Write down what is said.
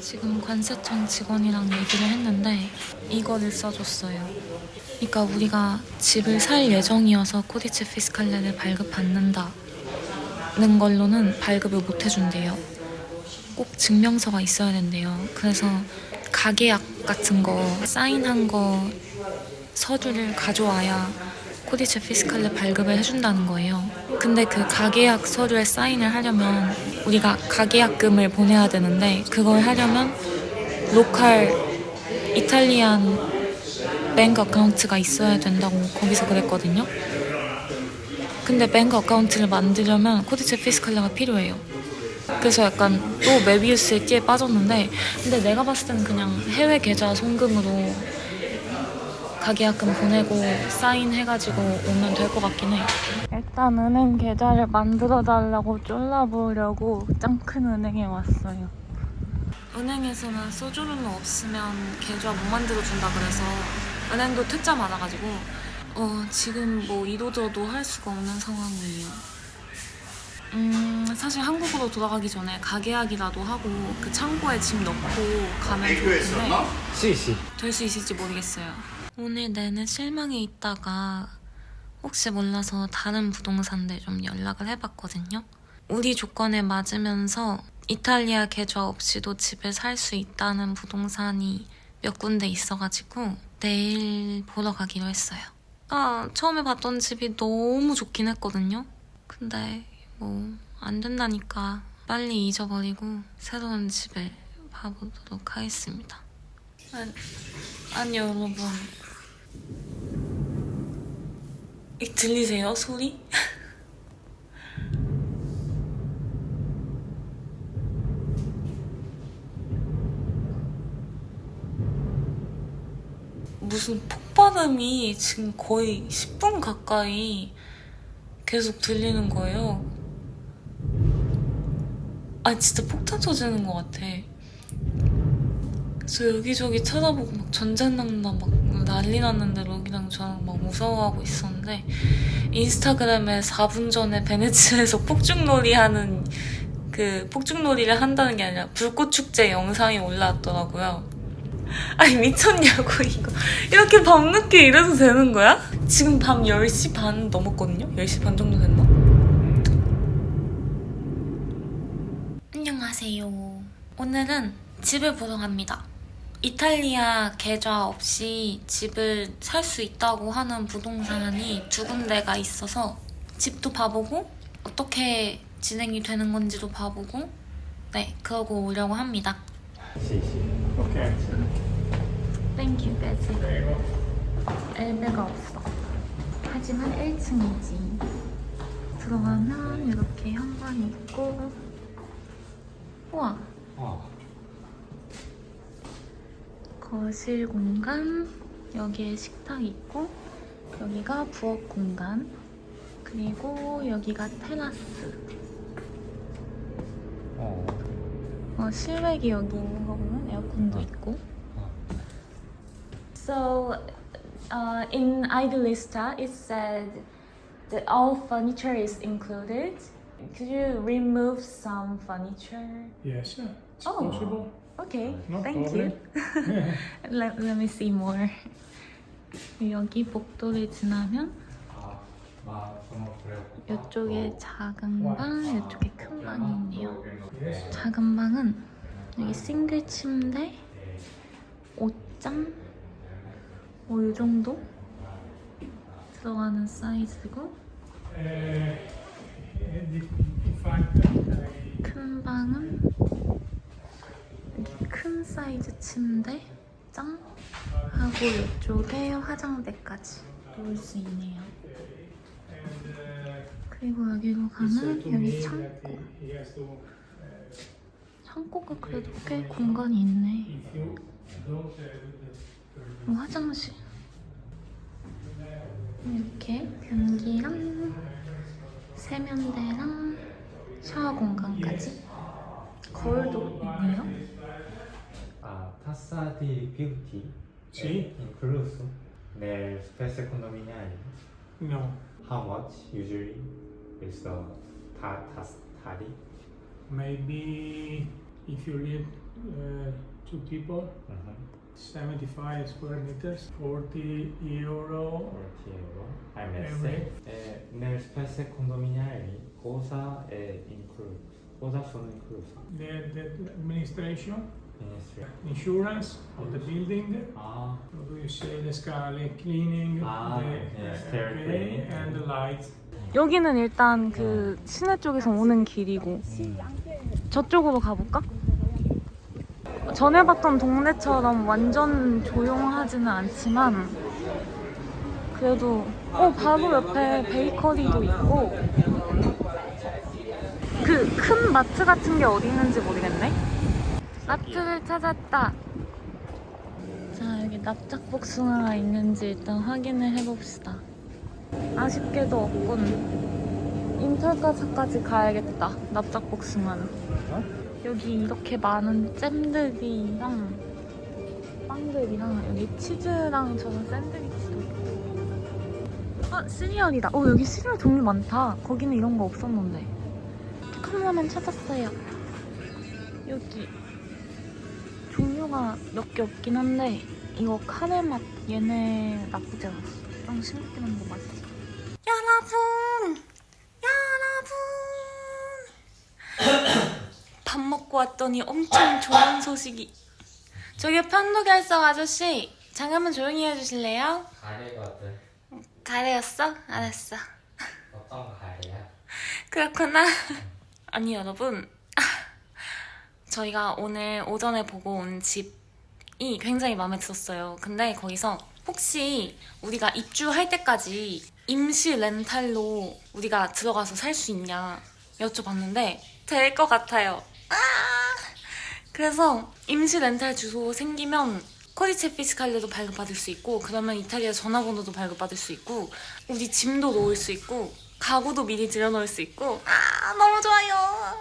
지금 관세청 직원이랑 얘기를 했는데 이거를 써줬어요. 그러니까 우리가 집을 살 예정이어서 코디체 피스칼레를 발급 받는다는 걸로는 발급을 못 해준대요. 꼭 증명서가 있어야 된대요. 그래서 가계약 같은 거 사인한 거 서류를 가져와야 코디체 피스칼레 발급을 해준다는 거예요. 근데 그 가계약 서류에 사인을 하려면 우리가 가계약금을 보내야 되는데 그걸 하려면 로컬 이탈리안 뱅크 어카운트가 있어야 된다고 거기서 그랬거든요. 근데 뱅크 어카운트를 만들려면 코디체 피스칼레가 필요해요. 그래서 약간 또 메비우스에 끼에 빠졌는데 근데 내가 봤을 때는 그냥 해외 계좌 송금으로 가계약금 보내고 사인해가지고 오면 될 것 같긴 해. 일단 은행 계좌를 만들어 달라고 쫄라보려고 짱큰 은행에 왔어요. 은행에서는 소주루는 없으면 계좌 못 만들어 준다 그래서 은행도 퇴짜 많아가지고 어 지금 뭐 이도저도 할 수가 없는 상황이에요. 음 사실 한국으로 돌아가기 전에 가계약이라도 하고 그 창고에 짐 넣고 가면 좋을 텐데 Sì, sì. 될수 있을지 모르겠어요. 오늘 내내 실망해 있다가 혹시 몰라서 다른 부동산들 좀 연락을 해봤거든요. 우리 조건에 맞으면서 이탈리아 계좌 없이도 집을 살수 있다는 부동산이 몇 군데 있어가지고 내일 보러 가기로 했어요. 아, 처음에 봤던 집이 너무 좋긴 했거든요. 근데 뭐 안 된다니까 빨리 잊어버리고 새로운 집을 봐보도록 하겠습니다. 아니, 아니 여러분 이 들리세요 소리? 무슨 폭발음이 지금 거의 10분 가까이 계속 들리는 거예요. 아 진짜 폭탄 터지는 것 같아. 저 여기저기 쳐다보고 막 전쟁난다 막 난리 났는데 럭이랑 저랑 막 무서워하고 있었는데 인스타그램에 4분 전에 베네치아에서 폭죽놀이 하는 그 폭죽놀이를 한다는 게 아니라 불꽃 축제 영상이 올라왔더라고요. 아니 미쳤냐고 이거 이렇게 밤늦게 이래도 되는 거야? 지금 밤 10시 반 넘었거든요? 10시 반 정도 됐나? 안녕하세요. 오늘은 집을 보러 갑니다. 이탈리아 계좌 없이 집을 살 수 있다고 하는 부동산이 두 군데가 있어서 집도 봐보고 어떻게 진행이 되는 건지도 봐보고 네 그러고 오려고 합니다. Ok, Thank you, prego. 엘베가 없어. 하지만 1층이지. 들어가면 이렇게 현관이 있고 우와 아, 거실 공간 여기에 식탁 있고 여기가 부엌 공간 그리고 여기가 테라스 어. 어, 실외기 여기 있는 거 보면 에어컨도 있고 So uh, in Idealista it said that all furniture is included Could you remove some furniture? Yes, it's Oh. possible. Okay, No thank you. let, let me see more. 여기 복도를 지나면 아. 이쪽에 작은 방, 이쪽에 큰 방이 있네요. 작은 방은 여기 싱글 침대, 옷장, 뭐 이 정도 들어가는 사이즈고 Uh, 큰 방은 큰 사이즈 침대 짱 하고 이쪽에 화장대까지 놓을 수 있네요. 그리고 여기로 가면 여기 창고. Uh, 창고가 그래도 꽤 공간이 있네. 그리고 화장실. 이렇게 변기랑 세면대랑 샤워 공간까지. 거울도 있네요. Ah, tassa di beauty Sì? incluso nel spese condominiali. No, How much usually is the ta- tas- tari? maybe if you live uh, two people, Mhm. 75 square meters, 40 euro. 40 euro al mese. Every- Eh, nel spese condominiali cosa è incluso? Cosa sono incluse? The, the administration, Ministry. insurance of the building, Ah, what do you say, the scale, cleaning, Ah, the yeah, uh, stair cleaning. and the lights. 여기는 일단 그 시내 쪽에서 오는 길이고 저쪽으로 가볼까? 전에 봤던 동네처럼 완전 조용하지는 않지만 그래도 어 바로 옆에 베이커리도 있고 그 큰 마트 같은 게 어디 있는지 모르겠네 마트를 찾았다. 자 여기 납작복숭아가 있는지 일단 확인을 해봅시다. 아쉽게도 없군. 인털가사까지 가야겠다 납작복숭아는. 여기 이렇게 많은 잼들이랑 빵들이랑 여기 치즈랑 저런 샌드위치도 있고. 아 시리얼이다. 어 여기 시리얼 종류 많다. 거기는 이런 거 없었는데. 컵라면 찾았어요. 여기 종류가 몇 개 없긴 한데 이거 카레 맛 얘네 나쁘지 않았어 좀 싱겁긴 한데 맛있어 여러분 여러분 밥 먹고 왔더니 엄청 좋은 소식이 저기 편도 결석 아저씨 잠깐만 조용히 해주실래요? 가래거든. 가래였어? 알았어 어떤 가래야? 그렇구나 아니 여러분 저희가 오늘 오전에 보고 온 집이 굉장히 마음에 들었어요. 근데 거기서 혹시 우리가 입주할 때까지 임시 렌탈로 우리가 들어가서 살 수 있냐 여쭤봤는데 될 것 같아요. 아! 그래서 임시 렌탈 주소 생기면 코디체 피스칼레도 발급받을 수 있고 그러면 이탈리아 전화번호도 발급받을 수 있고 우리 짐도 놓을 수 있고 가구도 미리 들여놓을 수 있고. 아 너무 좋아요